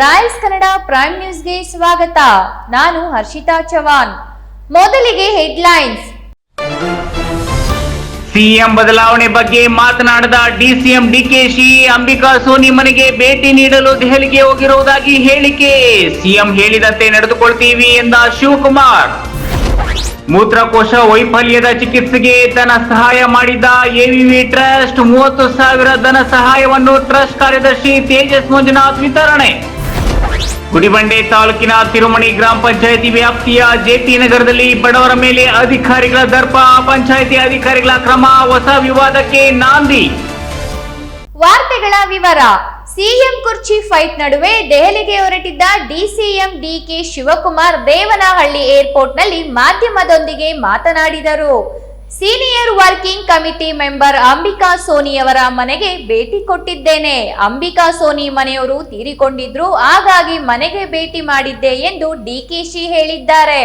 Royals Kannada prime ನ್ಯೂಸ್ಗೆ ಸ್ವಾಗತ. ನಾನು ಹರ್ಷಿತಾ ಚವಾನ್ ಮೊದಲಿಗೆ ಹೆಡ್ಲೈನ್ಸ್. ಸಿಎಂ ಬದಲಾವಣೆ ಬಗ್ಗೆ ಮಾತನಾಡಿದ ಡಿಸಿಎಂ ಡಿಕೆಶಿ ಅಂಬಿಕಾ ಸೋನಿ ಮನೆಗೆ ಭೇಟಿ ನೀಡಲು ದೆಹಲಿಗೆ ಹೋಗಿರುವುದಾಗಿ ಹೇಳಿಕೆ. ಸಿಎಂ ಹೇಳಿದಂತೆ ನಡೆದುಕೊಳ್ತೀವಿ ಎಂದ ಶಿವಕುಮಾರ್. ಮೂತ್ರಕೋಶ ವೈಫಲ್ಯದ ಚಿಕಿತ್ಸೆಗೆ ಧನ ಸಹಾಯ ಮಾಡಿದ್ದ ಎವಿವಿ ಟ್ರಸ್ಟ್ ಮೂವತ್ತು ಸಾವಿರ ಧನ ಸಹಾಯವನ್ನು ಟ್ರಸ್ಟ್ ಕಾರ್ಯದರ್ಶಿ ತೇಜಸ್ ಮಂಜುನಾಥ್ ವಿತರಣೆ. ಗುಡಿಬಂಡೆ ತಾಲೂಕಿನ ತಿರುಮಣಿ ಗ್ರಾಮ ಪಂಚಾಯಿತಿ ವ್ಯಾಪ್ತಿಯ ಜೆಪಿ ನಗರದಲ್ಲಿ ಬಡವರ ಮೇಲೆ ಅಧಿಕಾರಿಗಳ ದರ್ಪ, ಪಂಚಾಯಿತಿ ಅಧಿಕಾರಿಗಳ ಕ್ರಮ, ಹೊಸ ವಿವಾದಕ್ಕೆ ನಾಂದಿ. ವಾರ್ತೆಗಳ ವಿವರ, ಸಿಎಂ ಕುರ್ಚಿ ಫೈಟ್ ನಡುವೆ ದೆಹಲಿಗೆ ಹೊರಟಿದ್ದ ಡಿಸಿಎಂ ಡಿಕೆ ಶಿವಕುಮಾರ್ ದೇವನಹಳ್ಳಿ ಏರ್ಪೋರ್ಟ್ನಲ್ಲಿ ಮಾಧ್ಯಮದೊಂದಿಗೆ ಮಾತನಾಡಿದರು. Senior working committee member Ambika Soni ಅವರ ಮನೆಗೆ ಭೇಟಿ ಕೊಟ್ಟಿದ್ದೇನೆ. ಅಂಬಿಕಾ ಸೋನಿ ಮನೆಯವರು ತೀರಿಕೊಂಡಿದ್ರು. ಹಾಗಾಗಿ ಮನೆಗೆ ಭೇಟಿ ಮಾಡಿದ್ದೆ ಎಂದು ಡಿಕೆಶಿ ಹೇಳಿದ್ದಾರೆ.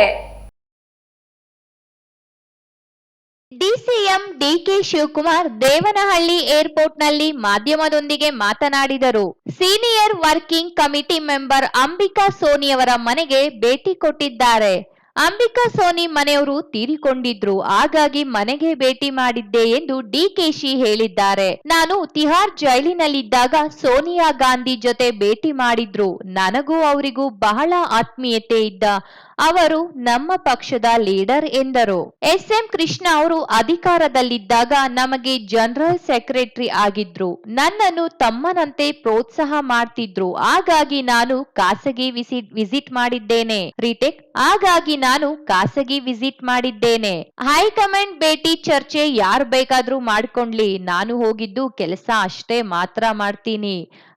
ಡಿಸಿಎಂ ಡಿಕೆ ಶಿವಕುಮಾರ್ ದೇವನಹಳ್ಳಿ ಏರ್ಪೋರ್ಟ್ನಲ್ಲಿ ಮಾಧ್ಯಮದೊಂದಿಗೆ ಮಾತನಾಡಿದರು. Senior working committee member Ambika Soni ಅವರ ಮನೆಗೆ ಭೇಟಿ ಕೊಟ್ಟಿದ್ದಾರೆ. ಅಂಬಿಕಾ ಸೋನಿ ಮನೆಯವರು ತೀರಿಕೊಂಡಿದ್ರು. ಹಾಗಾಗಿ ಮನೆಗೆ ಭೇಟಿ ಮಾಡಿದ್ದೆ ಎಂದು ಡಿಕೆಶಿ ಹೇಳಿದ್ದಾರೆ. ನಾನು ತಿಹಾರ್ ಜೈಲಿನಲ್ಲಿದ್ದಾಗ ಸೋನಿಯಾ ಗಾಂಧಿ ಜೊತೆ ಭೇಟಿ ಮಾಡಿದ್ರು. ನನಗೂ ಅವರಿಗೂ ಬಹಳ ಆತ್ಮೀಯತೆ ಇದ್ದ. ಅವರು ನಮ್ಮ ಪಕ್ಷದ ಲೀಡರ್ ಎಂದರು. ಎಸ್ ಎಂ ಕೃಷ್ಣ ಅವರು ಅಧಿಕಾರದಲ್ಲಿದ್ದಾಗ ನಮಗೆ ಜನರಲ್ ಸೆಕ್ರೆಟರಿ ಆಗಿದ್ರು. ನನ್ನನ್ನು ತಮ್ಮನಂತೆ ಪ್ರೋತ್ಸಾಹ ಮಾಡ್ತಿದ್ರು. ಹಾಗಾಗಿ ನಾನು ಖಾಸಗಿ ವಿಸಿಟ್ ವಿಸಿಟ್ ಮಾಡಿದ್ದೇನೆ. ರಿಟೆಕ್ ಹಾಗಾಗಿ ಖಾಸಗಿ ವಿಸಿಟ್ ಮಾಡಿದ್ದೇನೆ. ಹೈಕಮಾಂಡ್ ಭೇಟಿ ಚರ್ಚೆ ಯಾರು ಬೇಕಾದ್ರೂ ಮಾಡ್ಕೊಂಡ್ಲಿ. ನಾನು ಹೋಗಿದ್ದು ಕೆಲಸ ಅಷ್ಟೇ ಮಾತ್ರ ಮಾಡ್ತೀನಿ.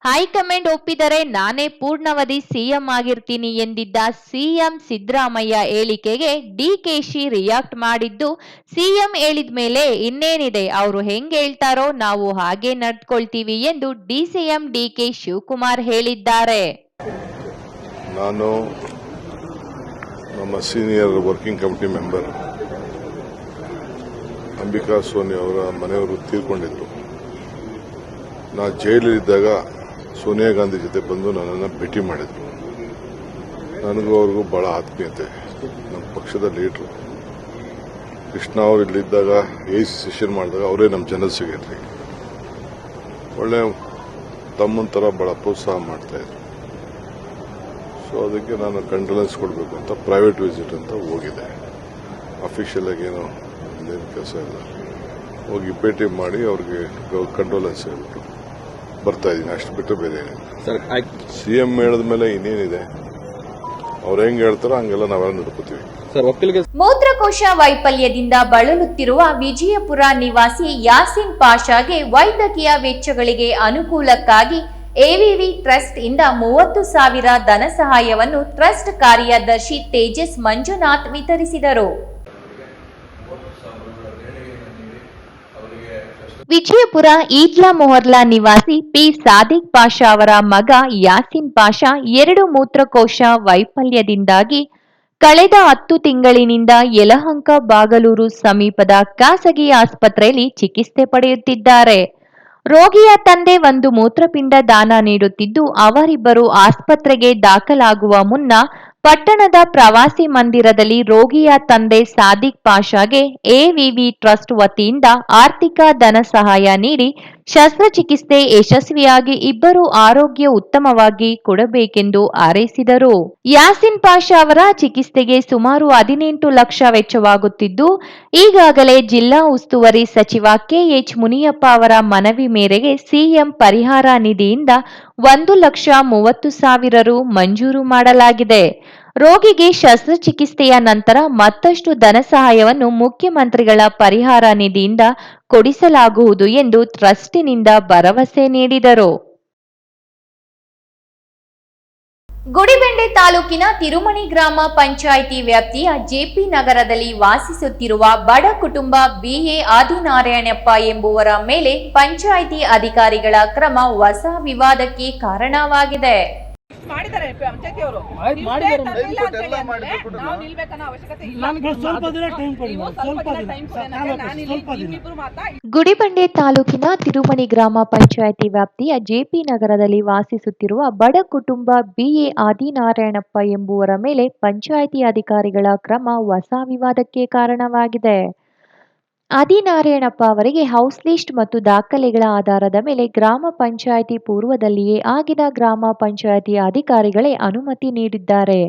ಹೈಕಮಾಂಡ್ ಒಪ್ಪಿದರೆ ನಾನೇ ಪೂರ್ಣವಧಿ ಸಿಎಂ ಆಗಿರ್ತೀನಿ ಎಂದಿದ್ದ ಸಿಎಂ ಸಿದ್ದರಾಮಯ್ಯ ಹೇಳಿಕೆಗೆ ಡಿಕೆಶಿ ರಿಯಾಕ್ಟ್ ಮಾಡಿದ್ದು ಸಿಎಂ ಹೇಳಿದ ಮೇಲೆ ಇನ್ನೇನಿದೆ, ಅವರು ಹೆಂಗ್ ಹೇಳ್ತಾರೋ ನಾವು ಹಾಗೆ ನಡ್ಕೊಳ್ತೀವಿ ಎಂದು ಡಿಸಿಎಂ ಡಿಕೆ ಶಿವಕುಮಾರ್ ಹೇಳಿದ್ದಾರೆ. ನಾನು ನಮ್ಮ senior working committee member Ambika Soni ಅವರ ಮನೆಯವರು ತೀರ್ಕೊಂಡಿದ್ರು ನಾ ಜೈಲಲ್ಲಿದ್ದಾಗ ಸೋನಿಯಾ ಗಾಂಧಿ ಜೊತೆ ಬಂದು ನನ್ನನ್ನು ಭೇಟಿ ಮಾಡಿದ್ರು. ನನಗೂ ಅವ್ರಿಗೂ ಬಹಳ ಆತ್ಮೀಯತೆ. ನಮ್ಮ ಪಕ್ಷದ ಲೀಡ್ರು ಕೃಷ್ಣ ಅವರು ಇಲ್ಲಿದ್ದಾಗ ಎ ಸಿ ಸೆಷನ್ ಮಾಡಿದಾಗ ಅವರೇ ನಮ್ಮ ಜನರಲ್ ಸೆಕ್ರೆಟರಿ ಒಳ್ಳೆ ತಮ್ಮನ ಥರ ಭಾಳ ಪ್ರೋತ್ಸಾಹ ಮಾಡ್ತಾ ಇದ್ರು. ಸೊ ಅದಕ್ಕೆ ನಾನು ಕಂಡೋಲೆನ್ಸ್ ಕೊಡಬೇಕು ಅಂತ ಪ್ರೈವೇಟ್ ವಿಸಿಟ್ ಅಂತ ಹೋಗಿದೆ. ಅಫಿಷಿಯಲ್ ಆಗಿ ಏನೋ ಏನು ಕೆಲಸ ಇಲ್ಲ. ಹೋಗಿ ಭೇಟಿ ಮಾಡಿ ಅವ್ರಿಗೆ ಕಂಡೋಲೆನ್ಸ್ ಹೇಳ್ಬಿಟ್ಟು ಬರ್ತಾ ಇದ್ದೀನಿ. ಅಷ್ಟು ಬಿಟ್ಟು ಬೇರೆ ಏನಿಲ್ಲ. ಸಿ ಎಂ ಹೇಳಿದ್ಮೇಲೆ ಇನ್ನೇನಿದೆ? ಅವ್ರು ಹೆಂಗ್ ಹೇಳ್ತಾರೋ ಹಂಗೆಲ್ಲ ನಾವೆಲ್ಲ ನಡ್ಕೋತೀವಿ. ಮೂತ್ರಕೋಶ ವೈಫಲ್ಯದಿಂದ ಬಳಲುತ್ತಿರುವ ವಿಜಯಪುರ ನಿವಾಸಿ ಯಾಸಿನ್ ಪಾಷಾಗೆ ವೈದ್ಯಕೀಯ ವೆಚ್ಚಗಳಿಗೆ ಅನುಕೂಲಕ್ಕಾಗಿ ಎವಿವಿ ಟ್ರಸ್ಟ್ ಇಂದ ಮೂವತ್ತು ಸಾವಿರ ಧನ ಸಹಾಯವನ್ನು ಟ್ರಸ್ಟ್ ಕಾರ್ಯದರ್ಶಿ ತೇಜಸ್ ಮಂಜುನಾಥ್ ವಿತರಿಸಿದರು. ವಿಜಯಪುರ ಈದ್ಲಾ ಮೊಹರ್ಲಾ ನಿವಾಸಿ ಪಿ ಸಾದಿಕ್ ಪಾಷಾ ಅವರ ಮಗ ಯಾಸಿನ್ ಪಾಷಾ ಎರಡು ಮೂತ್ರಕೋಶ ವೈಫಲ್ಯದಿಂದಾಗಿ ಕಳೆದ ಹತ್ತು ತಿಂಗಳಿನಿಂದ ಯಲಹಂಕ ಬಾಗಲೂರು ಸಮೀಪದ ಖಾಸಗಿ ಆಸ್ಪತ್ರೆಯಲ್ಲಿ ಚಿಕಿತ್ಸೆ ಪಡೆಯುತ್ತಿದ್ದಾರೆ. ರೋಗಿಯ ತಂದೆ ಒಂದು ಮೂತ್ರಪಿಂಡ ದಾನ ನೀಡುತ್ತಿದ್ದು, ಅವರಿಬ್ಬರು ಆಸ್ಪತ್ರೆಗೆ ದಾಖಲಾಗುವ ಮುನ್ನ ಪಟ್ಟಣದ ಪ್ರವಾಸಿ ಮಂದಿರದಲ್ಲಿ ರೋಗಿಯ ತಂದೆ ಸಾದಿಕ್ ಪಾಷಾಗೆ ಎವಿವಿ ಟ್ರಸ್ಟ್ ವತಿಯಿಂದ ಆರ್ಥಿಕ ಧನ ಸಹಾಯ ನೀಡಿ ಶಸ್ತ್ರಚಿಕಿತ್ಸೆ ಯಶಸ್ವಿಯಾಗಿ ಇಬ್ಬರು ಆರೋಗ್ಯ ಉತ್ತಮವಾಗಿ ಕೊಡಬೇಕೆಂದು ಹಾರೈಸಿದರು. ಯಾಸಿನ್ ಪಾಷಾ ಅವರ ಚಿಕಿತ್ಸೆಗೆ ಸುಮಾರು ಹದಿನೆಂಟು ಲಕ್ಷ ವೆಚ್ಚವಾಗುತ್ತಿದ್ದು, ಈಗಾಗಲೇ ಜಿಲ್ಲಾ ಉಸ್ತುವಾರಿ ಸಚಿವ ಕೆಎಚ್ ಮುನಿಯಪ್ಪ ಅವರ ಮನವಿ ಮೇರೆಗೆ ಸಿಎಂ ಪರಿಹಾರ ನಿಧಿಯಿಂದ ಒಂದು ಲಕ್ಷ ಮೂವತ್ತು ಸಾವಿರ ರು ಮಂಜೂರು ಮಾಡಲಾಗಿದೆ. ರೋಗಿಗೆ ಶಸ್ತ್ರಚಿಕಿತ್ಸೆಯ ನಂತರ ಮತ್ತಷ್ಟು ಧನ ಸಹಾಯವನ್ನು ಮುಖ್ಯಮಂತ್ರಿಗಳ ಪರಿಹಾರ ನಿಧಿಯಿಂದ ಕೊಡಿಸಲಾಗುವುದು ಎಂದು ಟ್ರಸ್ಟಿನಿಂದ ಭರವಸೆ ನೀಡಿದರು. ಗುಡಿಬೆಂಡೆ ತಾಲೂಕಿನ ತಿರುಮಣಿ ಗ್ರಾಮ ಪಂಚಾಯಿತಿ ವ್ಯಾಪ್ತಿಯ ಜೆಪಿ ನಗರದಲ್ಲಿ ವಾಸಿಸುತ್ತಿರುವ ಬಡ ಕುಟುಂಬ ಬಿಎ ಆದಿನಾರಾಯಣಪ್ಪ ಎಂಬುವರ ಮೇಲೆ ಪಂಚಾಯಿತಿ ಅಧಿಕಾರಿಗಳ ಕ್ರಮ ಹೊಸ ವಿವಾದಕ್ಕೆ ಕಾರಣವಾಗಿದೆ. ಮಾಡಿದ್ದಾರೆ ಪಂಚಾಯತಿ ಅವರು. ನಾವು ನಿಲ್ಬೇಕನ್ನೋ ಅವಶ್ಯಕತೆ ಇಲ್ಲ. ಗುಡಿಬಂಡೆ ತಾಲೂಕಿನ ತಿರುಮಣಿ ಗ್ರಾಮ ಪಂಚಾಯಿತಿ ವ್ಯಾಪ್ತಿಯ ಜೆಪಿ ನಗರದಲ್ಲಿ ವಾಸಿಸುತ್ತಿರುವ ಬಡ ಕುಟುಂಬ ಬಿಎ ಆದಿನಾರಾಯಣಪ್ಪ ಎಂಬುವರ ಮೇಲೆ ಪಂಚಾಯಿತಿ ಅಧಿಕಾರಿಗಳ ಕ್ರಮ ಹೊಸ ವಿವಾದಕ್ಕೆ ಕಾರಣವಾಗಿದೆ. ಆದಿನಾರಾಯಣಪ್ಪ ಅವರಿಗೆ ಹೌಸ್ ಲಿಸ್ಟ್ ಮತ್ತು ದಾಖಲೆಗಳ ಆಧಾರದ ಮೇಲೆ ಗ್ರಾಮ ಪಂಚಾಯಿತಿ ಪೂರ್ವದಲ್ಲಿಯೇ ಆಗಿನ ಗ್ರಾಮ ಪಂಚಾಯಿತಿ ಅಧಿಕಾರಿಗಳೇ ಅನುಮತಿ ನೀಡಿದ್ದಾರೆ.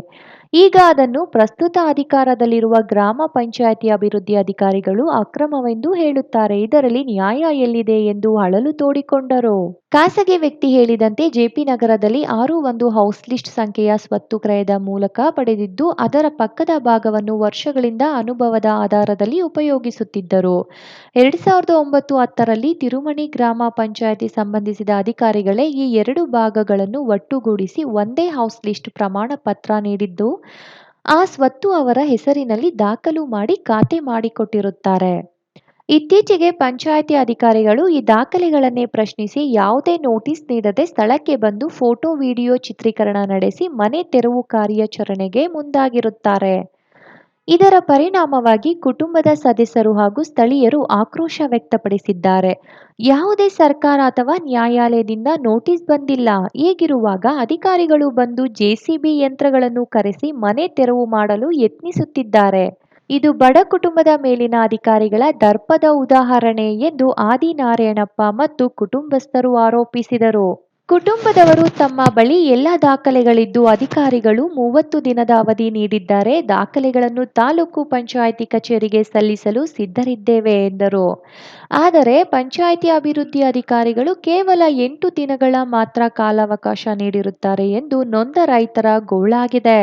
ಈಗ ಅದನ್ನು ಪ್ರಸ್ತುತ ಅಧಿಕಾರದಲ್ಲಿರುವ ಗ್ರಾಮ ಪಂಚಾಯಿತಿ ಅಭಿವೃದ್ಧಿ ಅಧಿಕಾರಿಗಳು ಅಕ್ರಮವೆಂದು ಹೇಳುತ್ತಾರೆ. ಇದರಲ್ಲಿ ನ್ಯಾಯ ಎಲ್ಲಿದೆ ಎಂದು ಅಳಲು ತೋಡಿಕೊಂಡರು. ಖಾಸಗಿ ವ್ಯಕ್ತಿ ಹೇಳಿದಂತೆ ಜೆಪಿ ನಗರದಲ್ಲಿ ಆರು ಒಂದು ಹೌಸ್ ಲಿಸ್ಟ್ ಸಂಖ್ಯೆಯ ಸ್ವತ್ತು ಕ್ರಯದ ಮೂಲಕ ಪಡೆದಿದ್ದು, ಅದರ ಪಕ್ಕದ ಭಾಗವನ್ನು ವರ್ಷಗಳಿಂದ ಅನುಭವದ ಆಧಾರದಲ್ಲಿ ಉಪಯೋಗಿಸುತ್ತಿದ್ದರು. ಎರಡ್ ಸಾವಿರದ ಒಂಬತ್ತು ಹತ್ತರಲ್ಲಿ ತಿರುಮಣಿ ಗ್ರಾಮ ಪಂಚಾಯಿತಿ ಸಂಬಂಧಿಸಿದ ಅಧಿಕಾರಿಗಳೇ ಈ ಎರಡು ಭಾಗಗಳನ್ನು ಒಟ್ಟುಗೂಡಿಸಿ ಒಂದೇ ಹೌಸ್ ಲಿಸ್ಟ್ ಪ್ರಮಾಣ ಪತ್ರ ನೀಡಿದ್ದು ಆ ಸ್ವತ್ತು ಅವರ ಹೆಸರಿನಲ್ಲಿ ದಾಖಲು ಮಾಡಿ ಖಾತೆ ಮಾಡಿಕೊಟ್ಟಿರುತ್ತಾರೆ. ಇತ್ತೀಚೆಗೆ ಪಂಚಾಯಿತಿ ಅಧಿಕಾರಿಗಳು ಈ ದಾಖಲೆಗಳನ್ನೇ ಪ್ರಶ್ನಿಸಿ ಯಾವುದೇ ನೋಟಿಸ್ ನೀಡದೆ ಸ್ಥಳಕ್ಕೆ ಬಂದು ಫೋಟೋ, ವಿಡಿಯೋ ಚಿತ್ರೀಕರಣ ನಡೆಸಿ ಮನೆ ತೆರವು ಕಾರ್ಯಾಚರಣೆಗೆ ಮುಂದಾಗಿರುತ್ತಾರೆ. ಇದರ ಪರಿಣಾಮವಾಗಿ ಕುಟುಂಬದ ಸದಸ್ಯರು ಹಾಗೂ ಸ್ಥಳೀಯರು ಆಕ್ರೋಶ ವ್ಯಕ್ತಪಡಿಸಿದ್ದಾರೆ. ಯಾವುದೇ ಸರ್ಕಾರ ಅಥವಾ ನ್ಯಾಯಾಲಯದಿಂದ ನೋಟಿಸ್ ಬಂದಿಲ್ಲ. ಹೀಗಿರುವಾಗ ಅಧಿಕಾರಿಗಳು ಬಂದು ಜೆಸಿಬಿ ಯಂತ್ರಗಳನ್ನು ಕರೆಸಿ ಮನೆ ತೆರವು ಮಾಡಲು ಯತ್ನಿಸುತ್ತಿದ್ದಾರೆ. ಇದು ಬಡ ಕುಟುಂಬದ ಮೇಲಿನ ಅಧಿಕಾರಿಗಳ ದರ್ಪದ ಉದಾಹರಣೆ ಎಂದು ಆದಿನಾರಾಯಣಪ್ಪ ಮತ್ತು ಕುಟುಂಬಸ್ಥರು ಆರೋಪಿಸಿದರು. ಕುಟುಂಬದವರು ತಮ್ಮ ಬಳಿ ಎಲ್ಲ ದಾಖಲೆಗಳಿದ್ದು ಅಧಿಕಾರಿಗಳು ಮೂವತ್ತು ದಿನದ ಅವಧಿ ನೀಡಿದ್ದಾರೆ. ದಾಖಲೆಗಳನ್ನು ತಾಲೂಕು ಪಂಚಾಯಿತಿ ಕಚೇರಿಗೆ ಸಲ್ಲಿಸಲು ಸಿದ್ಧರಿದ್ದೇವೆ ಎಂದರು. ಆದರೆ ಪಂಚಾಯಿತಿ ಅಭಿವೃದ್ಧಿ ಅಧಿಕಾರಿಗಳು ಕೇವಲ ಎಂಟು ದಿನಗಳ ಮಾತ್ರ ಕಾಲಾವಕಾಶ ನೀಡಿರುತ್ತಾರೆ ಎಂದು ನೊಂದ ರೈತರ ಗೋಳಾಗಿದೆ.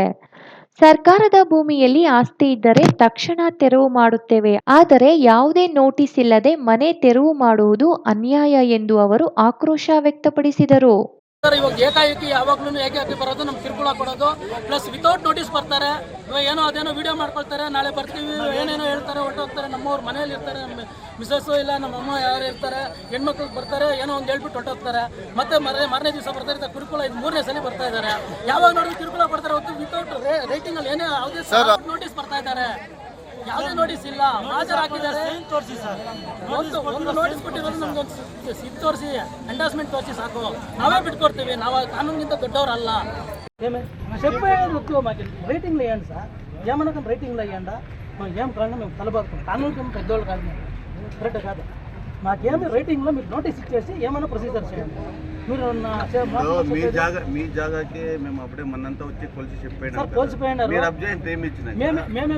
ಸರ್ಕಾರದ ಭೂಮಿಯಲ್ಲಿ ಆಸ್ತಿ ಇದ್ದರೆ ತಕ್ಷಣ ತೆರವು ಮಾಡುತ್ತೇವೆ. ಆದರೆ ಯಾವುದೇ ನೋಟಿಸ್ ಇಲ್ಲದೆ ಮನೆ ತೆರವು ಮಾಡುವುದು ಅನ್ಯಾಯ ಎಂದು ಅವರು ಆಕ್ರೋಶ ವ್ಯಕ್ತಪಡಿಸಿದರು. ಸರ್ ಇವಾಗ ಏಕಾಏಕಿ ಯಾವಾಗ್ಲೂ ಏಕಾಏಕಿ ಬರೋದು ನಮ್ಗೆ ಕಿರುಕುಳ ಕೊಡೋದು. ಪ್ಲಸ್ ವಿತೌಟ್ ನೋಟಿಸ್ ಬರ್ತಾರೆ. ಇವಾಗ ಏನೋ ಅದೇನೋ ವಿಡಿಯೋ ಮಾಡ್ಕೊಳ್ತಾರೆ ನಾಳೆ ಬರ್ತೀವಿ ಏನೇನೋ ಹೇಳ್ತಾರೆ ಹೊರಟೋಗ್ತಾರೆ ನಮ್ಮವ್ರು ಮನೇಲಿ ಇರ್ತಾರೆ ನಮ್ಮ ಮಿಸಸ್ಸು ಇಲ್ಲ ನಮ್ಮ ಅಮ್ಮ ಯಾರು ಇರ್ತಾರೆ ಹೆಣ್ಮಕ್ಳಿಗೆ ಬರ್ತಾರೆ ಏನೋ ಒಂದು ಹೇಳ್ಬಿಟ್ಟು ಹೊರಟೋಗ್ತಾರೆ. ಮತ್ತೆ ಮರೇ ಮಾರನೇ ದಿವಸ ಬರ್ತಾ ಇರ್ತಾರೆ ಕಿರುಕುಳ ಇದು ಮೂರನೇ ಸಲ ಬರ್ತಾ ಇದ್ದಾರೆ. ಯಾವಾಗ ನೋಡಿದ್ರು ಕಿರುಕುಳ ಕೊಡ್ತಾರೆ ಹೊತ್ತು ವಿತೌಟ್ ರೇಟಿಂಗಲ್ಲಿ ಏನೇ ಯಾವುದೇ ನೋಟಿಸ್ ಬರ್ತಾ ಇದ್ದಾರೆ. ಯಾವುದೇ ನೋಟಿಸ್ ಇಲ್ಲ ಹಾಜರ್ ಹಾಕಿದ್ದಾರೆ ತೋರಿಸಿ ಸರ್ ಒಂದು ಒಂದು ನೋಟಿಸ್ ಕೊಟ್ಟಿರೋದು ನಮ್ಗೆ ಒಂದು ಸಿದ್ ತೋರಿಸಿ ಎಂಡಾಸ್ಮೆಂಟ್ తోచి సాకు నావే పెట్టుకొర్తీవి నా కానూనింత దొడ్డవరల్లా ఏమే చెప్పేది వద్దు మాకు రేటింగ్లు వేయండి సార్ ఏమన్నా కానీ రేటింగ్లు వేయండి మాకు ఏం కాదు మేము తలబారుతాం కానూనికి ఏం పెద్దోళ్ళు కాదు మేము కరెక్ట్ కాదు మాకేమి రేటింగ్లో మీకు నోటీస్ ఇచ్చేసి ఏమైనా ప్రొసీజర్ చేయండి మీరు నా చే- మా- ఇప్పుడు మీ జాగా మీ జాగాకి మేము అప్పుడే మనంతా వచ్చి కొలిసి చెప్పాడు సార్ కోల్చిపోయినారు మీరు అబ్జెక్ట్ ఏమి ఇచ్చిన మేము మేమే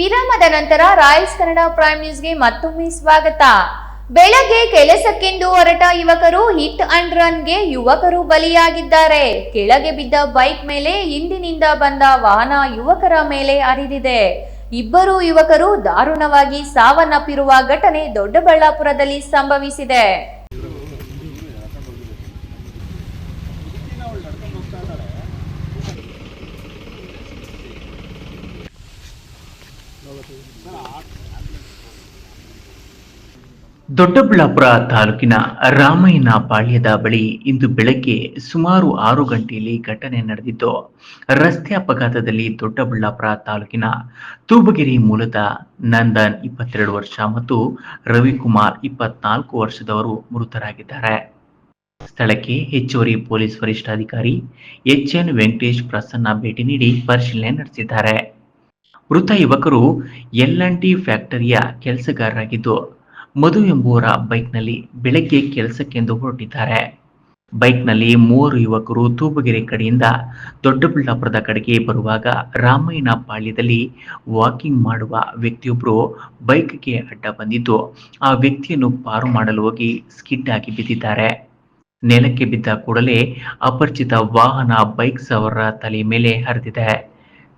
ವಿರಾಮದ ನಂತರ ರಾಯಲ್ಸ್ ಕನ್ನಡ ಪ್ರೈಮ್ ನ್ಯೂಸ್ಗೆ ಮತ್ತೊಮ್ಮೆ ಸ್ವಾಗತ. ಬೆಳಗ್ಗೆ ಕೆಲಸಕ್ಕೆಂದು ಹೊರಟ ಯುವಕರು ಹಿಟ್ ಅಂಡ್ ರನ್ಗೆ ಯುವಕರು ಬಲಿಯಾಗಿದ್ದಾರೆ. ಕೆಳಗೆ ಬಿದ್ದ ಬೈಕ್ ಮೇಲೆ ಹಿಂದಿನಿಂದ ಬಂದ ವಾಹನ ಯುವಕರ ಮೇಲೆ ಹರಿದಿದೆ. ಇಬ್ಬರು ಯುವಕರು ದಾರುಣವಾಗಿ ಸಾವನ್ನಪ್ಪಿರುವ ಘಟನೆ ದೊಡ್ಡಬಳ್ಳಾಪುರದಲ್ಲಿ ಸಂಭವಿಸಿದೆ. ದೊಡ್ಡಬಳ್ಳಾಪುರ ತಾಲೂಕಿನ ರಾಮಯ್ಯನ ಪಾಳ್ಯದ ಬಳಿ ಇಂದು ಬೆಳಗ್ಗೆ ಸುಮಾರು ಆರು ಗಂಟೆಯಲ್ಲಿ ಘಟನೆ ನಡೆದಿದ್ದು, ರಸ್ತೆ ಅಪಘಾತದಲ್ಲಿ ದೊಡ್ಡಬಳ್ಳಾಪುರ ತಾಲೂಕಿನ ತೂಬಗಿರಿ ಮೂಲದ ನಂದನ್ ಇಪ್ಪತ್ತೆರಡು ವರ್ಷ ಮತ್ತು ರವಿಕುಮಾರ್ ಇಪ್ಪತ್ನಾಲ್ಕು ವರ್ಷದವರು ಮೃತರಾಗಿದ್ದಾರೆ. ಸ್ಥಳಕ್ಕೆ ಹೆಚ್ಚುವರಿ ಪೊಲೀಸ್ ವರಿಷ್ಠಾಧಿಕಾರಿ ಎಚ್ ಎನ್ ವೆಂಕಟೇಶ್ ಪ್ರಸನ್ನ ಭೇಟಿ ನೀಡಿ ಪರಿಶೀಲನೆ ನಡೆಸಿದ್ದಾರೆ. ಮೃತ ಯುವಕರು ಎಲ್ ಅಂಡ್ ಟಿ ಫ್ಯಾಕ್ಟರಿಯ ಕೆಲಸಗಾರರಾಗಿದ್ದು, ಮಧು ಎಂಬುವರ ಬೈಕ್ನಲ್ಲಿ ಬೆಳಗ್ಗೆ ಕೆಲಸಕ್ಕೆಂದು ಹೊರಟಿದ್ದಾರೆ. ಬೈಕ್ನಲ್ಲಿ ಮೂವರು ಯುವಕರು ತೂಬಗೆರೆ ಕಡೆಯಿಂದ ದೊಡ್ಡಬಳ್ಳಾಪುರದ ಕಡೆಗೆ ಬರುವಾಗ ರಾಮಾಯಣ ಪಾಳ್ಯದಲ್ಲಿ ವಾಕಿಂಗ್ ಮಾಡುವ ವ್ಯಕ್ತಿಯೊಬ್ಬರು ಬೈಕ್ಗೆ ಅಡ್ಡ ಬಂದಿದ್ದು, ಆ ವ್ಯಕ್ತಿಯನ್ನು ಪಾರು ಮಾಡಲು ಹೋಗಿ ಸ್ಕಿಡ್ ಆಗಿ ಬಿದ್ದಿದ್ದಾರೆ. ನೆಲಕ್ಕೆ ಬಿದ್ದ ಕೂಡಲೇ ಅಪರಿಚಿತ ವಾಹನ ಬೈಕ್ ಸವಾರರ ತಲೆ ಮೇಲೆ ಹರಿದಿದೆ.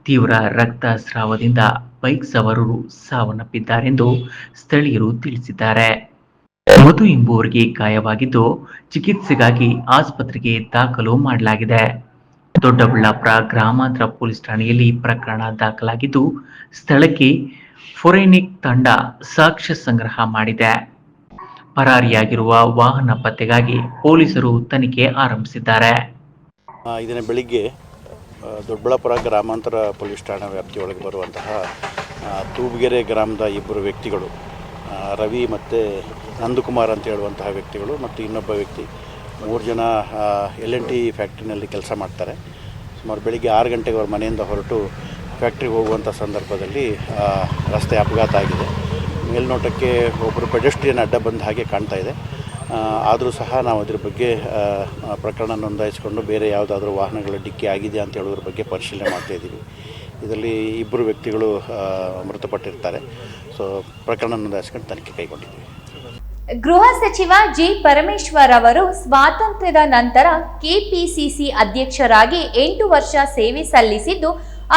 ತೀವ್ರ ರಕ್ತಸ್ರಾವದಿಂದ ಬೈಕ್ ಸವಾರರು ಸಾವನ್ನಪ್ಪಿದ್ದಾರೆಂದು ಸ್ಥಳೀಯರು ತಿಳಿಸಿದ್ದಾರೆ. ಮಧು ಎಂಬುವರಿಗೆ ಗಾಯವಾಗಿದ್ದು ಚಿಕಿತ್ಸೆಗಾಗಿ ಆಸ್ಪತ್ರೆಗೆ ದಾಖಲು ಮಾಡಲಾಗಿದೆ. ದೊಡ್ಡಬಳ್ಳಾಪುರ ಗ್ರಾಮಾಂತರ ಪೊಲೀಸ್ ಠಾಣೆಯಲ್ಲಿ ಪ್ರಕರಣ ದಾಖಲಾಗಿದ್ದು ಸ್ಥಳಕ್ಕೆ ಫೊರೆನಿಕ್ ತಂಡ ಸಾಕ್ಷ್ಯ ಸಂಗ್ರಹ ಮಾಡಿದೆ. ಪರಾರಿಯಾಗಿರುವ ವಾಹನ ಪತ್ತೆಗಾಗಿ ಪೊಲೀಸರು ತನಿಖೆ ಆರಂಭಿಸಿದ್ದಾರೆ. ಇದನ್ನ ಬೆಳಿಗ್ಗೆ ದೊಡ್ಡಬಳ್ಳಾಪುರ ಗ್ರಾಮಾಂತರ ಪೊಲೀಸ್ ಠಾಣಾ ವ್ಯಾಪ್ತಿಯೊಳಗೆ ಬರುವಂತಹ ತೂಬಗೆರೆ ಗ್ರಾಮದ ಇಬ್ಬರು ವ್ಯಕ್ತಿಗಳು ರವಿ ಮತ್ತು ನಂದಕುಮಾರ್ ಅಂತ ಹೇಳುವಂತಹ ವ್ಯಕ್ತಿಗಳು ಮತ್ತು ಇನ್ನೊಬ್ಬ ವ್ಯಕ್ತಿ. ಮೂರು ಜನ ಎಲ್ ಎನ್ ಟಿ ಫ್ಯಾಕ್ಟ್ರಿನಲ್ಲಿ ಕೆಲಸ ಮಾಡ್ತಾರೆ. ಸುಮಾರು ಬೆಳಿಗ್ಗೆ ಆರು ಗಂಟೆಗೆ ಅವ್ರ ಮನೆಯಿಂದ ಹೊರಟು ಫ್ಯಾಕ್ಟ್ರಿಗೆ ಹೋಗುವಂಥ ಸಂದರ್ಭದಲ್ಲಿ ರಸ್ತೆ ಅಪಘಾತ ಆಗಿದೆ. ಮೇಲ್ನೋಟಕ್ಕೆ ಒಬ್ಬರು ಪೆಡೆಸ್ಟ್ರಿಯನ್ ಅಡ್ಡ ಬಂದ ಹಾಗೆ ಕಾಣ್ತಾ ಇದೆ. ಆದರೂ ಸಹ ನಾವು ಅದ್ರ ಬಗ್ಗೆ ಪ್ರಕರಣ ನೋಂದಾಯಿಸಿಕೊಂಡು ಬೇರೆ ಯಾವುದಾದ್ರೂ ವಾಹನಗಳ ಡಿಕ್ಕಿ ಆಗಿದೆ ಅಂತ ಹೇಳೋದ್ರ ಬಗ್ಗೆ ಪರಿಶೀಲನೆ ಮಾಡ್ತಾ ಇದ್ದೀವಿ. ಇದರಲ್ಲಿ ಇಬ್ಬರು ವ್ಯಕ್ತಿಗಳು ಮೃತಪಟ್ಟಿರ್ತಾರೆ. ಸೊ ಪ್ರಕರಣ ನೋಂದಾಯಿಸ್ಕೊಂಡು ತನಿಖೆ ಕೈಗೊಂಡಿದ್ದೀವಿ. ಗೃಹ ಸಚಿವ ಜಿ. ಪರಮೇಶ್ವರ್ ಅವರು ಸ್ವಾತಂತ್ರ್ಯದ ನಂತರ ಕೆಪಿಸಿಸಿ ಅಧ್ಯಕ್ಷರಾಗಿ ಎಂಟು ವರ್ಷ ಸೇವೆ ಸಲ್ಲಿಸಿದ್ದು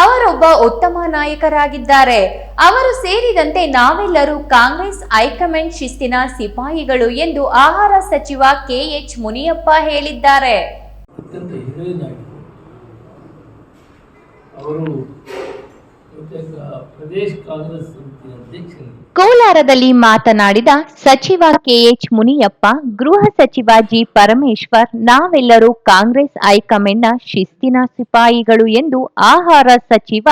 ಅವರೊಬ್ಬ ಉತ್ತಮ ನಾಯಕರಾಗಿದ್ದಾರೆ. ಅವರು ಸೇರಿದಂತೆ ನಾವೆಲ್ಲರೂ ಕಾಂಗ್ರೆಸ್ ಹೈಕಮಾಂಡ್ ಶಿಸ್ತಿನ ಸಿಪಾಯಿಗಳು ಎಂದು ಆಹಾರ ಸಚಿವ ಕೆಎಚ್ ಮುನಿಯಪ್ಪ ಹೇಳಿದ್ದಾರೆ. ಅವರು ಪ್ರದೇಶ್ ಕಾಂಗ್ರೆಸ್ ಸಮಿತಿ ಅಧ್ಯಕ್ಷರು. ಕೋಲಾರದಲ್ಲಿ ಮಾತನಾಡಿದ ಸಚಿವ ಕೆಎಚ್ ಮುನಿಯಪ್ಪ, ಗೃಹ ಸಚಿವ ಜಿ ಪರಮೇಶ್ವರ್, ನಾವೆಲ್ಲರೂ ಕಾಂಗ್ರೆಸ್ ಹೈಕಮಾಂಡ್ನ ಶಿಸ್ತಿನ ಸಿಪಾಯಿಗಳು ಎಂದು ಆಹಾರ ಸಚಿವ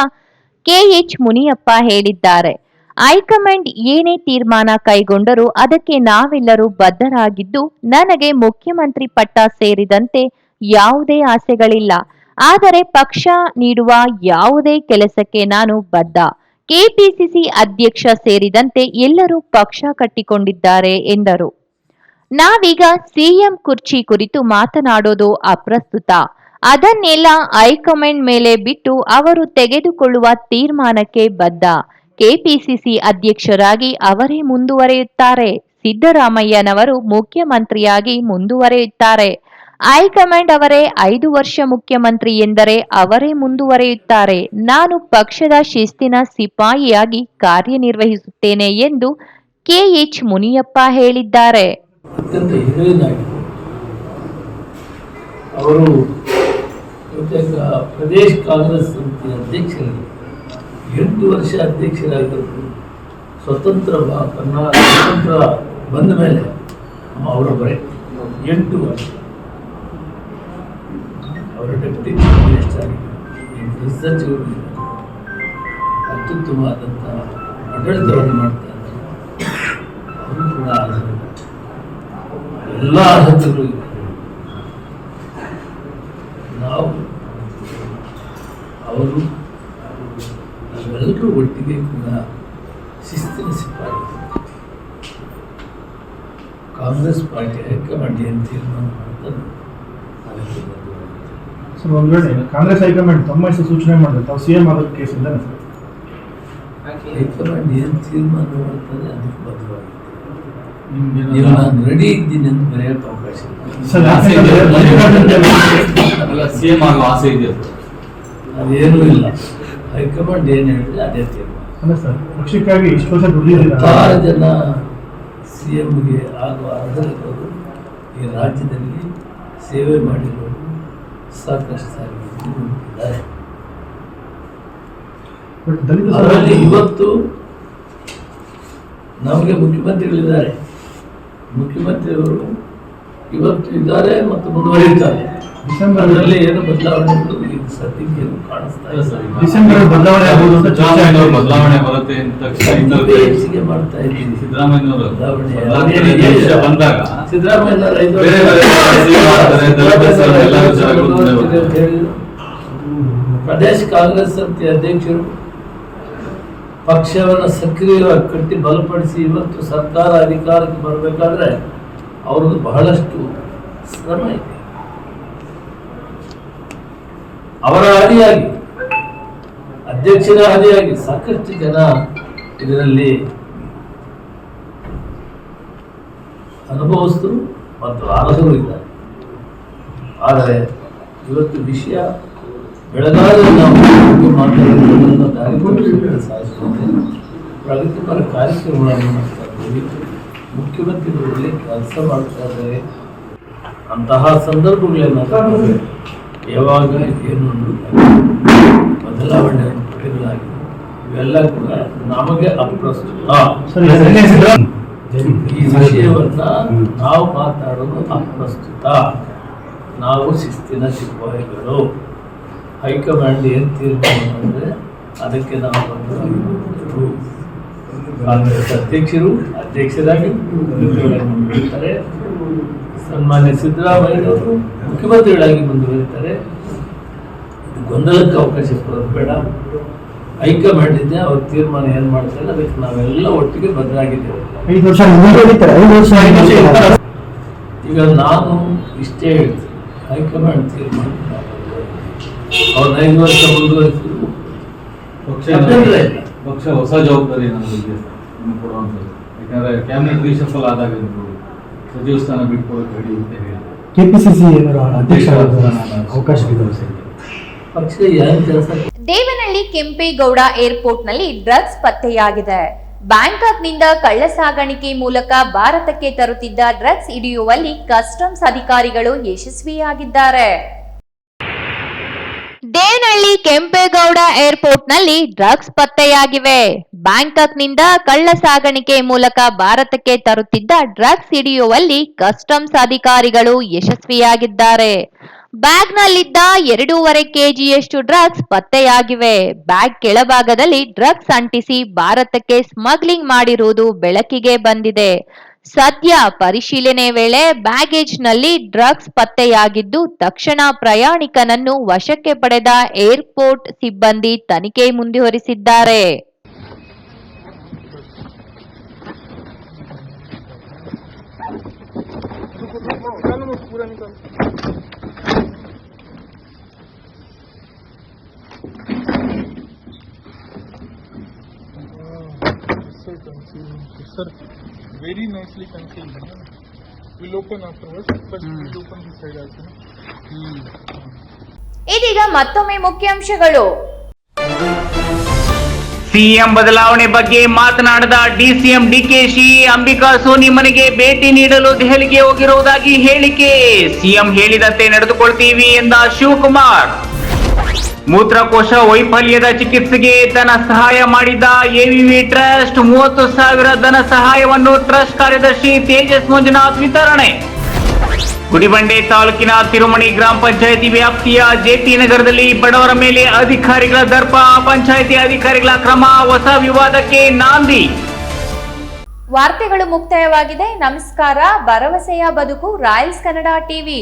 ಕೆಎಚ್ ಮುನಿಯಪ್ಪ ಹೇಳಿದ್ದಾರೆ. ಹೈಕಮಾಂಡ್ ಏನೇ ತೀರ್ಮಾನ ಕೈಗೊಂಡರೂ ಅದಕ್ಕೆ ನಾವೆಲ್ಲರೂ ಬದ್ಧರಾಗಿದ್ದು, ನನಗೆ ಮುಖ್ಯಮಂತ್ರಿ ಪಟ್ಟ ಸೇರಿದಂತೆ ಯಾವುದೇ ಆಸೆಗಳಿಲ್ಲ. ಆದರೆ ಪಕ್ಷ ನೀಡುವ ಯಾವುದೇ ಕೆಲಸಕ್ಕೆ ನಾನು ಬದ್ಧ. ಕೆಪಿಸಿಸಿ ಅಧ್ಯಕ್ಷ ಸೇರಿದಂತೆ ಎಲ್ಲರೂ ಪಕ್ಷ ಕಟ್ಟಿಕೊಂಡಿದ್ದಾರೆ ಎಂದರು. ನಾವೀಗ ಸಿಎಂ ಕುರ್ಚಿ ಕುರಿತು ಮಾತನಾಡೋದು ಅಪ್ರಸ್ತುತ. ಅದನ್ನೆಲ್ಲ ಹೈಕಮಾಂಡ್ ಮೇಲೆ ಬಿಟ್ಟು ಅವರು ತೆಗೆದುಕೊಳ್ಳುವ ತೀರ್ಮಾನಕ್ಕೆ ಬದ್ಧ. ಕೆಪಿಸಿಸಿ ಅಧ್ಯಕ್ಷರಾಗಿ ಅವರೇ ಮುಂದುವರೆಯುತ್ತಾರೆ. ಸಿದ್ದರಾಮಯ್ಯನವರು ಮುಖ್ಯಮಂತ್ರಿಯಾಗಿ ಮುಂದುವರಿಯುತ್ತಾರೆ. ಹೈಕಮಾಂಡ್ ಅವರೇ ಐದು ವರ್ಷ ಮುಖ್ಯಮಂತ್ರಿ ಎಂದರೆ ಅವರೇ ಮುಂದುವರೆಯುತ್ತಾರೆ. ನಾನು ಪಕ್ಷದ ಶಿಸ್ತಿನ ಸಿಪಾಯಿಯಾಗಿ ಕಾರ್ಯನಿರ್ವಹಿಸುತ್ತೇನೆ ಎಂದು ಕೆಎಚ್ ಮುನಿಯಪ್ಪ ಹೇಳಿದ್ದಾರೆ. ಅವರು ಪ್ರದೇಶ ಕಾಂಗ್ರೆಸ್ ಸಮಿತಿ ಅಧ್ಯಕ್ಷರು ಎಂಟು ವರ್ಷ ಅಧ್ಯಕ್ಷರಾಗಿದ್ದರು ಸ್ವತಂತ್ರ ಕರ್ನಾಟಕ ಸ್ವತಂತ್ರ ಬಂದ ಮೇಲೆ ಅವರೊಬ್ಬರೇ ಬರೆ ಎಂಟು ವರ್ಷ. ಅವರ ಡೆಪ್ಟಿ ಅತ್ಯುತ್ತಮವಾದಂಥ ಆಡಳಿತವನ್ನು ಮಾಡ್ತಾ ಇದ್ದಾರೆ ಅವರು ಕೂಡ. ಎಲ್ಲ ಅರ್ಹತೆಗಳು ಇವೆ ನಾವು, ಅವರು ನಾವೆಲ್ಲರೂ ಒಟ್ಟಿಗೆ ಕೂಡ ಶಿಸ್ತಿನ ಸಿಪಾಯಿ ಕಾಂಗ್ರೆಸ್ ಪಾರ್ಟಿ, ಹೈಕಮಾಂಡ್ ಏನು ತೀರ್ಮಾನ ಬದ್ಧವಾಗಿರ್ತೀವಿ. ಸರ್ ಒಂದು ವೇಳೆ ಕಾಂಗ್ರೆಸ್ ಹೈಕಮಾಂಡ್ ತಮ್ಮ ಹೆಸರು ಸೂಚನೆ ಮಾಡಿದ್ರೆ ತಾವು ಸಿಎಂ ಆಗೋದು ಕೇಸ್ ಇಲ್ಲ ಸರ್? ಹೈಕಮಾಂಡ್ ಏನು ತೀರ್ಮಾನ ಮಾಡ್ತಾರೆ ಅದಕ್ಕೆ ಬದ್ಧವಾಗಿರ್ತೀವಿ ನೀವು ನಾನು ರೆಡಿ ಇದ್ದೀನಿ ಅಂತ ಬರೆಯೋಕ್ಕೆ ಅವಕಾಶ ಇಲ್ಲ. ಸಿಎಂ ಆಗೋ ಆಸೆ ಇದೆ ಅದೇನೂ ಇಲ್ಲ. ಹೈಕಮಾಂಡ್ ಏನು ಹೇಳಿದ್ರೆ ಅದೇ ತೀರ್ಮಾನ ಅಲ್ಲ ಸರ್ ಪಕ್ಷಕ್ಕಾಗಿ ಇಷ್ಟು ವರ್ಷ ದುಡಿದಿಲ್ಲ ಆರು ಜನ ಸಿ ಎಂಗೆ ಆಗುವ ಅರ್ಹರಿರೋರು ಈ ರಾಜ್ಯದಲ್ಲಿ ಸೇವೆ ಮಾಡಿರೋರು ಸಾಕಷ್ಟು ಇವತ್ತು ನಮಗೆ ಮುಖ್ಯಮಂತ್ರಿಗಳಿದ್ದಾರೆ. ಮುಖ್ಯಮಂತ್ರಿಯವರು ಇವತ್ತು ಇದ್ದಾರೆ ಮತ್ತು ಮುಂದುವರಿಯುತ್ತಾರೆ. ಡಿಸೆಂಬರ್ ಅದರಲ್ಲಿ ಏನು ಬದಲಾವಣೆಗಳು ಈಗ ಸದ್ಯಕ್ಕೆ ಏನು ಕಾಣಿಸ್ತಾ ಇಲ್ಲ. ಡಿಸೆಂಬರ್ ಬದಲಾವಣೆ ಆಗುವುದು ಅಂತ ಚರ್ಚೆ ಸಿದ್ದರಾಮಯ್ಯನವರು ಬದಲಾವಣೆ ಬರುತ್ತೆ ಅಂತ ಹೆಚ್ಚಿಗೆ ಮಾಡ್ತಾ ಇದ್ದೀನಿ. ಸಿದ್ದರಾಮಯ್ಯನವರು ಬದಲಾವಣೆ ಬದಲಾವಣೆ ಬಂದಾಗ ಸಿದ್ದರಾಮಯ್ಯನವರು ಐದು ಬೇರೆ ಬೇರೆ. ಪ್ರದೇಶ ಕಾಂಗ್ರೆಸ್ ಸಮಿತಿ ಅಧ್ಯಕ್ಷರು ಪಕ್ಷವನ್ನು ಸಕ್ರಿಯವಾಗಿ ಕಟ್ಟಿ ಬಲಪಡಿಸಿ ಇವತ್ತು ಸರ್ಕಾರ ಅಧಿಕಾರಕ್ಕೆ ಬರಬೇಕಾದ್ರೆ ಅವ್ರದ್ದು ಬಹಳಷ್ಟು ಶ್ರಮ ಇದೆ. ಅವರ ಹಾದಿಯಾಗಿ ಅಧ್ಯಕ್ಷರ ಹಾದಿಯಾಗಿ ಸಾಕಷ್ಟು ಜನ ಇದರಲ್ಲಿ ಅನುಭವಸ್ಥರು ಮತ್ತು ಅರ್ಹರು ಇದ್ದಾರೆ. ಆದರೆ ಇವತ್ತು ವಿಷಯ ಬೆಳಗಾವಿ ನಾವು ಮಾತಾಡೋದನ್ನು ದಾರಿ ತಪ್ಪಿಸಲಿಕ್ಕೆ ಸಾಧಿಸುತ್ತೆ ಪ್ರಗತಿಪರ ಕಾರ್ಯಕ್ರಮಗಳನ್ನು ಮಾಡ್ತಾ ಇದ್ದೀವಿ. ಮುಖ್ಯಮಂತ್ರಿಗಳು ಒಳ್ಳೆ ಕೆಲಸ ಮಾಡ್ತಾ ಇದ್ದಾರೆ. ಅಂತಹ ಸಂದರ್ಭಗಳೇನಾದರೂ ಯಾವಾಗ ಏನು ಬದಲಾವಣೆ ಇವೆಲ್ಲ ಕೂಡ ನಮಗೆ ಅಪ್ರಸ್ತುತ. ಈ ವಿಷಯವನ್ನ ನಾವು ಮಾತಾಡೋದು ಅಪ್ರಸ್ತುತ. ನಾವು ಶಿಸ್ತಿನ ಸಿಪಾಯಿಗಳು. ಹೈಕಮಾಂಡ್ ಏನ್ ತೀರ್ಮಾನ ಅಂದರೆ ಅದಕ್ಕೆ ನಾವು ಬಂದು ಕಾಂಗ್ರೆಸ್ ಅಧ್ಯಕ್ಷರು ಅಧ್ಯಕ್ಷರಾಗಿ ಸನ್ಮಾನ್ಯ ಸಿದ್ದರಾಮಯ್ಯನವರು ಮುಖ್ಯಮಂತ್ರಿಗಳಾಗಿ ಮುಂದುವರಿತಾರೆ. ಇದು ಗೊಂದಲಕ್ಕೆ ಅವಕಾಶ ಕೊಡೋದು ಬೇಡ. ಹೈಕಮಾಂಡ್ ಇದೆ ಅವ್ರ ತೀರ್ಮಾನ ಏನ್ ಮಾಡ್ತಾರೆ ಅದಕ್ಕೆ ನಾವೆಲ್ಲ ಒಟ್ಟಿಗೆ ಬದಲಾಗಿದ್ದೇವೆ ಈಗ ನಾನು ಇಷ್ಟೇ ಹೇಳ್ತೀನಿ ಹೈಕಮಾಂಡ್ ತೀರ್ಮಾನ ಅವ್ರನ್ನ ಐದು ವರ್ಷ ಮುಂದುವರಿಸಿದ್ರು. ಪಕ್ಷ ಪಕ್ಷ ಹೊಸ ಜವಾಬ್ದಾರಿ ಏನಾದರೂ ಇದೆ ನಿಮ್ಗೆ ಕೊಡುವಂಥದ್ದು. ಯಾಕಂದ್ರೆ ಕ್ಯಾಬಿನೆಟ್ ರೀಶಫಲ್ ಆದಾಗ ಇದು ಸಚಿವ ಸ್ಥಾನ ಅಂತ ಹೇಳಿದ್ರು ಕೆಪಿಸಿಸಿ ಪಿ ಅಧ್ಯಕ್ಷ ಸಿ ಏನಾರು ಅಧ್ಯಕ್ಷ ಪಕ್ಷ ಕೆಲಸ ದೇವನಹಳ್ಳಿ ಕೆಂಪೇಗೌಡ ಏರ್ಪೋರ್ಟ್ನಲ್ಲಿ ಡ್ರಗ್ಸ್ ಪತ್ತೆಯಾಗಿದೆ. ಬ್ಯಾಂಕಾಕ್ನಿಂದ ಕಳ್ಳ ಸಾಗಾಣಿಕೆ ಮೂಲಕ ಭಾರತಕ್ಕೆ ತರುತ್ತಿದ್ದ ಡ್ರಗ್ಸ್ ಹಿಡಿಯುವಲ್ಲಿ ಕಸ್ಟಮ್ಸ್ ಅಧಿಕಾರಿಗಳು ಯಶಸ್ವಿಯಾಗಿದ್ದಾರೆ. ದೇವನಹಳ್ಳಿ ಕೆಂಪೇಗೌಡ ಏರ್ಪೋರ್ಟ್ನಲ್ಲಿ ಡ್ರಗ್ಸ್ ಪತ್ತೆಯಾಗಿವೆ. ಬ್ಯಾಂಕಾಕ್ನಿಂದ ಕಳ್ಳ ಸಾಗಾಣಿಕೆ ಮೂಲಕ ಭಾರತಕ್ಕೆ ತರುತ್ತಿದ್ದ ಡ್ರಗ್ಸ್ ಹಿಡಿಯುವಲ್ಲಿ ಕಸ್ಟಮ್ಸ್ ಅಧಿಕಾರಿಗಳು ಯಶಸ್ವಿಯಾಗಿದ್ದಾರೆ. ಬ್ಯಾಗ್ನಲ್ಲಿದ್ದ ಎರಡೂವರೆ ಕೆಜಿಯಷ್ಟು ಡ್ರಗ್ಸ್ ಪತ್ತೆಯಾಗಿವೆ. ಬ್ಯಾಗ್ ಕೆಳಭಾಗದಲ್ಲಿ ಡ್ರಗ್ಸ್ ಅಂಟಿಸಿ ಭಾರತಕ್ಕೆ ಸ್ಮಗ್ಲಿಂಗ್ ಮಾಡಿರುವುದು ಬೆಳಕಿಗೆ ಬಂದಿದೆ. ಸದ್ಯ ಪರಿಶೀಲನೆ ವೇಳೆ ಬ್ಯಾಗೇಜ್ನಲ್ಲಿ ಡ್ರಗ್ಸ್ ಪತ್ತೆಯಾಗಿದ್ದು ತಕ್ಷಣ ಪ್ರಯಾಣಿಕನನ್ನು ವಶಕ್ಕೆ ಪಡೆದ ಏರ್ಪೋರ್ಟ್ ಸಿಬ್ಬಂದಿ ತನಿಖೆ ಮುಂದುವರಿಸಿದ್ದಾರೆ. Very nicely concealed. We'll open afterwards. First, we'll open this side also. ಇದೀಗ ಮತ್ತೊಮ್ಮೆ ಮುಖ್ಯಾಂಶಗಳು ಸಿಎಂ ಬದಲಾವಣೆ ಬಗ್ಗೆ ಮಾತನಾಡಿದ ಡಿಸಿಎಂ ಡಿಕೆಶಿ ಅಂಬಿಕಾ ಸೋನಿ ಮನೆಗೆ ಭೇಟಿ ನೀಡಲು ದೆಹಲಿಗೆ ಹೋಗಿರುವುದಾಗಿ ಹೇಳಿಕೆ ಸಿಎಂ ಹೇಳಿದಂತೆ ನಡೆದುಕೊಳ್ತೀವಿ ಎಂದ ಶಿವಕುಮಾರ್ ಮೂತ್ರಕೋಶ ವೈಫಲ್ಯದ ಚಿಕಿತ್ಸೆಗೆ ಧನ ಸಹಾಯ ಮಾಡಿದ ಎವಿವಿ ಟ್ರಸ್ಟ್ ಮೂವತ್ತು ಸಾವಿರ ಧನ ಸಹಾಯವನ್ನು ಟ್ರಸ್ಟ್ ಕಾರ್ಯದರ್ಶಿ ತೇಜಸ್ ಮಂಜುನಾಥ್ ವಿತರಣೆ. ಗುಡಿಬಂಡೆ ತಾಲೂಕಿನ ತಿರುಮಣಿ ಗ್ರಾಮ ಪಂಚಾಯಿತಿ ವ್ಯಾಪ್ತಿಯ ಜೆಪಿ ನಗರದಲ್ಲಿ ಬಡವರ ಮೇಲೆ ಅಧಿಕಾರಿಗಳ ದರ್ಪ, ಪಂಚಾಯಿತಿ ಅಧಿಕಾರಿಗಳ ಕ್ರಮ, ಹೊಸ ವಿವಾದಕ್ಕೆ ನಾಂದಿ. ವಾರ್ತೆಗಳು ಮುಕ್ತಾಯವಾಗಿದೆ. ನಮಸ್ಕಾರ. ಭರವಸೆಯ ಬದುಕು. Royals Kannada TV